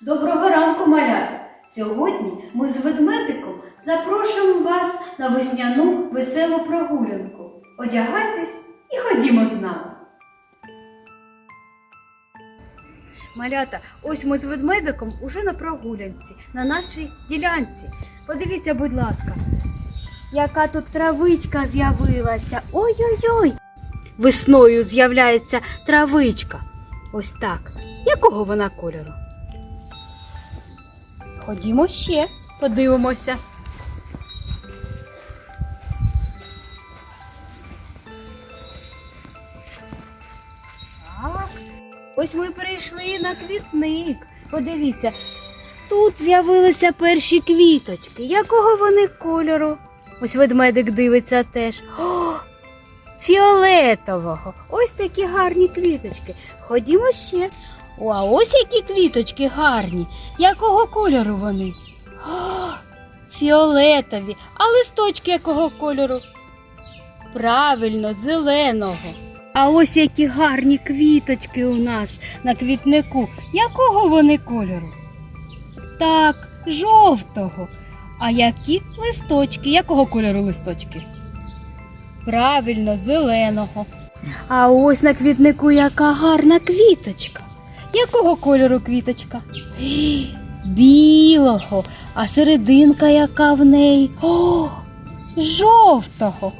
Доброго ранку, малята! Сьогодні ми з ведмедиком запрошуємо вас на весняну веселу прогулянку. Одягайтесь і ходімо з нами. Малята, ось ми з ведмедиком уже на прогулянці, на нашій ділянці. Подивіться, будь ласка, яка тут травичка з'явилася. Ой-ой-ой! Весною з'являється травичка. Ось так. Якого вона кольору? Ходімо ще, подивимося. Ось ми прийшли на квітник. Подивіться, тут з'явилися перші квіточки. Якого вони кольору? Ось ведмедик дивиться теж. О, фіолетового. Ось такі гарні квіточки. Ходімо ще. О, а ось які квіточки гарні. Якого кольору вони? О, фіолетові. А листочки якого кольору? Правильно, зеленого. А ось які гарні квіточки у нас на квітнику. Якого вони кольору? Так, жовтого. А які листочки? Якого кольору листочки? Правильно, зеленого. А ось на квітнику яка гарна квіточка. Якого кольору квіточка? Білого, а серединка яка в неї? О, жовтого.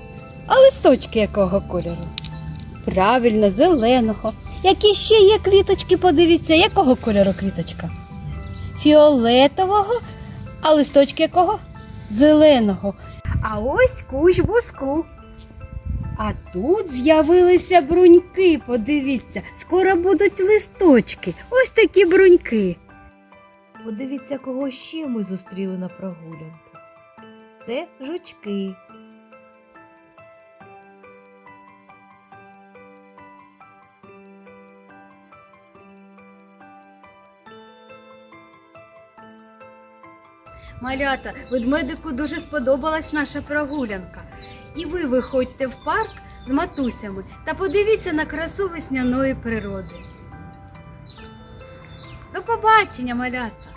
А листочки якого кольору? Правильно, зеленого. Які ще є квіточки, подивіться, якого кольору квіточка? Фіолетового, а листочки якого? Зеленого. А ось кущ буску. А тут з'явилися бруньки, подивіться, скоро будуть листочки. Ось такі бруньки. Подивіться, кого ще ми зустріли на прогулянку. Це жучки. Малята, ведмедику дуже сподобалась наша прогулянка. І ви виходьте в парк з матусями та подивіться на красу весняної природи. До побачення, малята!